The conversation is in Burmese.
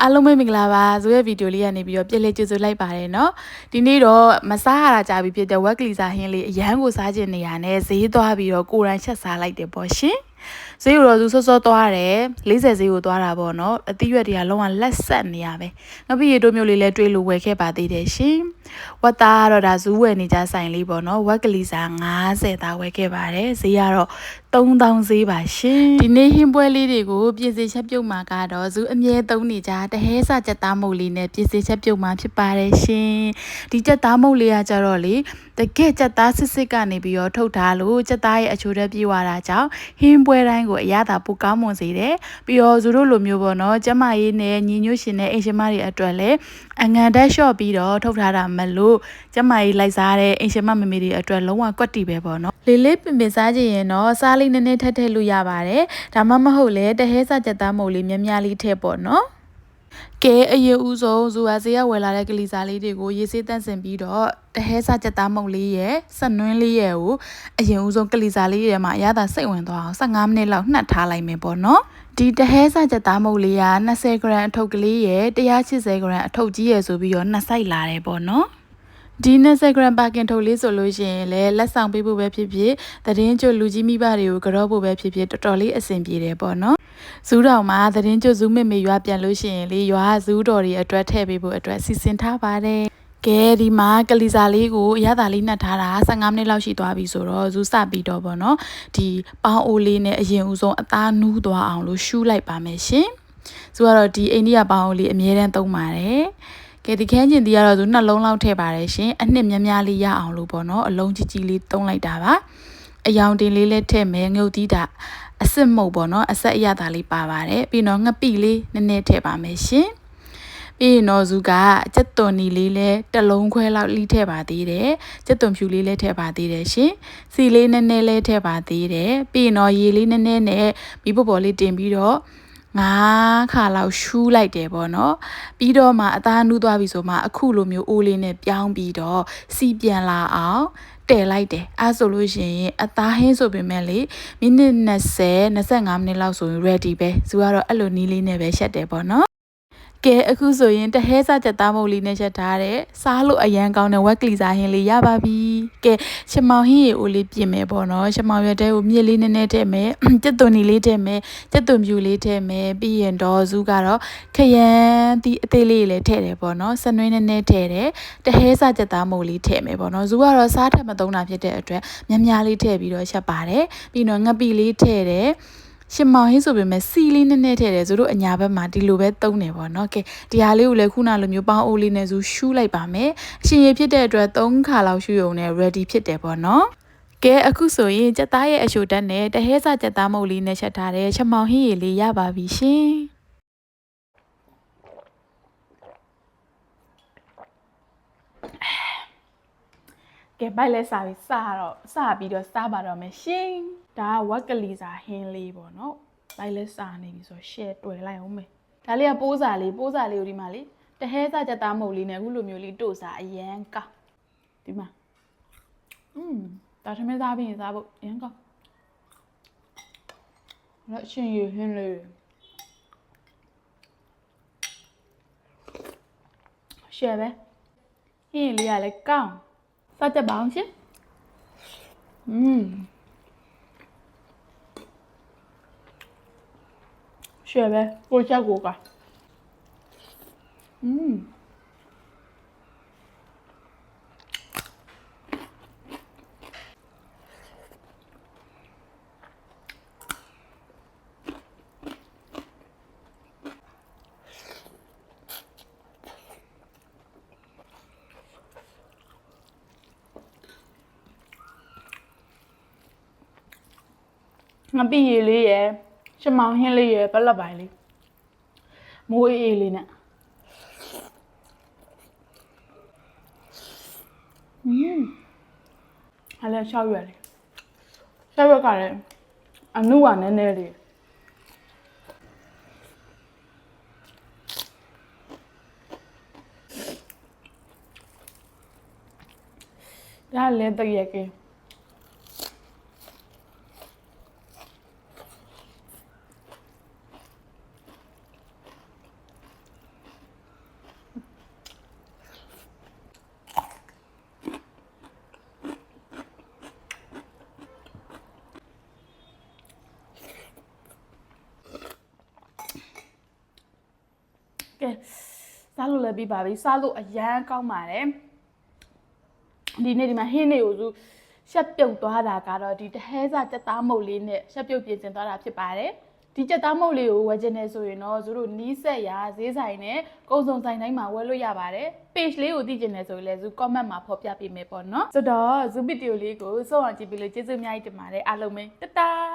အားလုံးပဲမင်္ဂလာပါဇိုရဲ့ဗီဒီယိုလေးကနေပြီးတော့ပြည့်လဲကြိုဆိုလိုက်ပါတယ်เนาะဒီနေ့တော့မစားရတာကြာပြီဖြစ်တဲ့ဝက်ကလီစာဟင်းလေးအရန်ကိုစားကျင်နေရနဲ့ဈေးသွားပြီးတော့ကိုရန်ချက်စားလိုက်တယ်ပေါ့ရှင် ဈေးကိုတော့သူစောစောသွားတယ်40ဈေးကိုသွားတာပေါ့နော်အသီးရွက်တွေကလုံးဝလက်ဆက်နေရပဲနောက်ပြီးရေတိုးမျိုးလေးလည်းတွေးလို့ဝယ်ခဲ့ပါသေးတယ်ရှင်ဝတ်သားကတော့ဒါဈူးဝယ်နေကြဆိုင်လေးပေါ့နော်ဝက်ကလီစာ90သားဝယ်ခဲ့ပါတယ်ဈေးကတော့3000ဈေးပါရှင်ဒီနေ့ဟင်းပွဲလေးတွေကိုပြင်ဆင်ချက်ပြုတ်မှာကတော့ဈူးအမြဲသုံးနေကြတဟဲစာကြက်သားမုတ်လေးနဲ့ပြင်ဆင်ချက်ပြုတ်မှာဖြစ်ပါတယ်ရှင်ဒီကြက်သားမုတ်လေးကကြတော့လေတကယ့်ကြက်သားစစ်စစ်ကနေပြီးတော့ထုတ်ထားလို့ကြက်သားရဲ့အချိုးတက်ပြေးသွားတာကြောင့်ဟင်းပွဲတိုင်းကိုအရသာပိုကောင်းမွန်စေတယ်ပြီးတော့ဇူတို့လိုမျိုးပေါ့နော်ကျမရေးနဲ့ညီညွတ်ရှင်နဲ့အိမ်ရှင်မတွေအတွက်လည်းအငံတက်လျှော့ပြီးတော့ထုတ်ထားတာမလို့ကျမရေးလိုက်စားတဲ့အိမ်ရှင်မမမေတွေအတွက်လုံးဝကွက်တီပဲပေါ့နော်လေးလေးပင်ပင်စားကြရင်တော့စားလေးနည်းနည်းထက်ထည့်လို့ရပါတယ်ဒါမှမဟုတ်လေတဟဲစားချက်သားမုတ်လေးများများလေးထည့်ပေါ့နော် ကဲအရင်ဦးဆုံးဇူဝါစီကဝယ်လာတဲ့ကလီစာလေးတွေကိုရေးစေးတန့်စင်ပြီးတော့တဟဲစာချက်သားမုံလေးရဲ့ဆက်နွင်းလေးရဲ့ကိုအရင်ဦးဆုံးကလီစာလေးရဲ့မှာအရသာစိတ်ဝင်သွားအောင်15မိနစ်လောက်နှက်ထားလိုက်မယ်ပေါ့နော်ဒီတဟဲစာချက်သားမုံလေးက20 gram အထုပ်ကလေးရဲ့180 gram အထုပ်ကြီးရဲ့ဆိုပြီးတော့နှစ်ဆိုင်လာတယ်ပေါ့နော်ဒီ20 gram ပါကင်ထုတ်လေးဆိုလို့ရှိရင်လည်းလက်ဆောင်ပေးဖို့ပဲဖြစ်ဖြစ်သတင်းကြိုလူကြီးမိဘတွေကိုကြောဖို့ပဲဖြစ်ဖြစ်တော်တော်လေးအဆင်ပြေတယ်ပေါ့နော် ဇူးတော်မှာသတင်းကြိုဇူးမေမေရွာပြန်လို့ရှိရင်လေရွာဇူးတော်တွေအတွက်ထည့်ပေးဖို့အတွက်စီစဉ်ထားပါတယ်ကဲဒီမှာကလီစာလေးကိုအရသာလေးနှက်ထားတာ15မိနစ်လောက်ရှိသွားပြီဆိုတော့ဇူးစပြီးတော့ပေါ့နော်ဒီပေါင်းအိုးလေးနဲ့အရင်ဦးဆုံးအသားနူးသွားအောင်လို့ရှူးလိုက်ပါမယ်ရှင်ဇူးကတော့ဒီအိန္ဒိယပေါင်းအိုးလေးအမြဲတမ်းသုံးပါတယ်ကဲဒီခန်းကျင်တီကတော့သူနှလုံးလောက်ထည့်ပါတယ်ရှင်အနှစ်များများလေးရအောင်လို့ပေါ့နော်အလုံးကြီးကြီးလေးသုံးလိုက်တာပါအယောင်တင်လေးလည်းထည့်မယ်ငုတ်တီးတာ အစစ်မုတ်ပေါ့နော်အဆက်အရသာလေးပါပါတယ်ပြီးတော့ငပိလေးနည်းနည်းထည့်ပါမယ်ရှင်ပြီးရင်တော့ဇူကစက်သွန်နီလေးလည်းတစ်လုံးခွဲလောက်လိထည့်ပါသေးတယ်စက်သွန်ဖြူလေးလည်းထည့်ပါသေးတယ်ရှင်စီလေးနည်းနည်းလေးထည့်ပါသေးတယ်ပြီးရင်တော့ရေလေးနည်းနည်းနဲ့မီးပေါ်ပေါ်လေးတင်ပြီးတော့ ငါးခါလောက်ရှူးလိုက်တယ်ပေါ့နော်ပြီးတော့မှအသားနူးသွားပြီဆိုမှအခုလိုမျိုးအိုးလေးနဲ့ပြောင်းပြီးတော့စီပြန်လာအောင်တည်လိုက်တယ်အဲဆိုလို့ရှိရင်အသားဟင်းဆိုပေမဲ့လေမိနစ်20 25မိနစ်လောက်ဆိုရင် ready ပဲသူကတော့အဲ့လိုနီးလေးနဲ့ပဲရှက်တယ်ပေါ့နော် ကဲအခုဆိုရင်တဟဲစားချက်သားမုတ်လေးနဲ့ချက်ထားတဲ့စားလို့အရန်ကောင်းတဲ့ဝက်ကလီစာဟင်းလေးရပါပြီကဲချမောင်ဟင်းရေအိုလေးပြင်မယ်ပေါ့နော်ချမောင်ရွက်တဲကိုမြစ်လေးနည်းနည်းထည့်မယ်ကျက်သွန်နီလေးထည့်မယ်ကျက်သွန်ပြူလေးထည့်မယ်ပြီးရင်တော့ဇူးကတော့ခရမ်းတီးအသေးလေးလည်းထည့်တယ်ပေါ့နော်စနွေးနည်းနည်းထည့်တယ်တဟဲစားချက်သားမုတ်လေးထည့်မယ်ပေါ့နော်ဇူးကတော့စားထက်မသုံးတာဖြစ်တဲ့အတွက်များများလေးထည့်ပြီးတော့ချက်ပါတယ်ပြီးတော့ငပိလေးထည့်တယ် ရှင်မောင်ဟင်းဆိုပေမဲ့စီလေးနည်းနည်းထည့်တယ်သူတို့အညာဘက်မှာဒီလိုပဲသုံးတယ်ပေါ့နော်ကဲဒီဟာလေးကိုလည်းခုနလိုမျိုးပေါင်းအိုးလေးနဲ့ဆိုရှူးလိုက်ပါမယ်အရှင်ရဖြစ်တဲ့အတွက်3ခါလောက်ရှူရုံနဲ့ ready ဖြစ်တယ်ပေါ့နော်ကဲအခုဆိုရင်ကြက်သားရဲ့အချိုတက်နဲ့တဟဲစာကြက်သားမုတ်လေးနဲ့ချက်ထားတဲ့ချမောင်ဟင်းရည်လေးရပါပြီရှင်ကဲဘိုက်လဲစားပြီးစားတော့စားပြီးတော့စားပါတော့မယ်ရှင် ဒါကဝက်ကလီစာဟင်းလေးပေါ့နော်ဘိုက်လဲစားနေပြီဆိုတော့ share တွေ့လိုက်အောင်မယ်ဒါလေးကပိုးစာလေးပိုးစာလေးကိုဒီမှာလေတဟဲစာကြက်သားမုတ်လေးနဲ့အခုလိုမျိုးလေးတို့စားအရန်ကောင်းဒီမှာอืมဒါထမင်းစားပြီးရင်စားဖို့အရန်ကောင်းလက်ရှင်ရဟင်းလေးရှယ်ပဲဟင်းလေးကလည်းကောင်းစားကြပါအောင်ရှင်อืม ရှယ်ပဲကိုချက်ကိုကอืมငပိရည်လေးရယ် ရှမောင်ဟင်းလေးရယ်ပလက်ပိုင်းလေးမိုးအေးအေးလေးနဲ့อืมအဲ့လည်း6ရွက်လေး6ရွက်ကလည်းအနုကနည်းနည်းလေးဒါလည်းတရက်ကင်း ကဲစားလို့လည်းပြီးပါပြီစားလို့အရန်ကောင်းပါတယ်ဒီနေ့ဒီမှာဟင်းတွေကိုစုရှက်ပြုတ်သွားတာကတော့ဒီတဟဲစာတက်သားမုတ်လေးနဲ့ရှက်ပြုတ်ပြင်ဆင်သွားတာဖြစ်ပါတယ်ဒီကြက်သားမုတ်လေးကိုဝယ်ခြင်းနဲ့ဆိုရင်တော့သူတို့နီးစက်ရာဈေးဆိုင်နဲ့ကုံစုံဆိုင်တိုင်းမှာဝယ်လို့ရပါတယ် page လေးကိုသိကျင်တယ်ဆိုရင်လည်းသူ comment မှာဖော်ပြပေးမယ်ပေါ့နော်ဆိုတော့ zoom video လေးကိုစောင့်အောင်ကြည့်ပြီးလို့ကျေးဇူးအများကြီးတင်ပါတယ်အားလုံးပဲတတား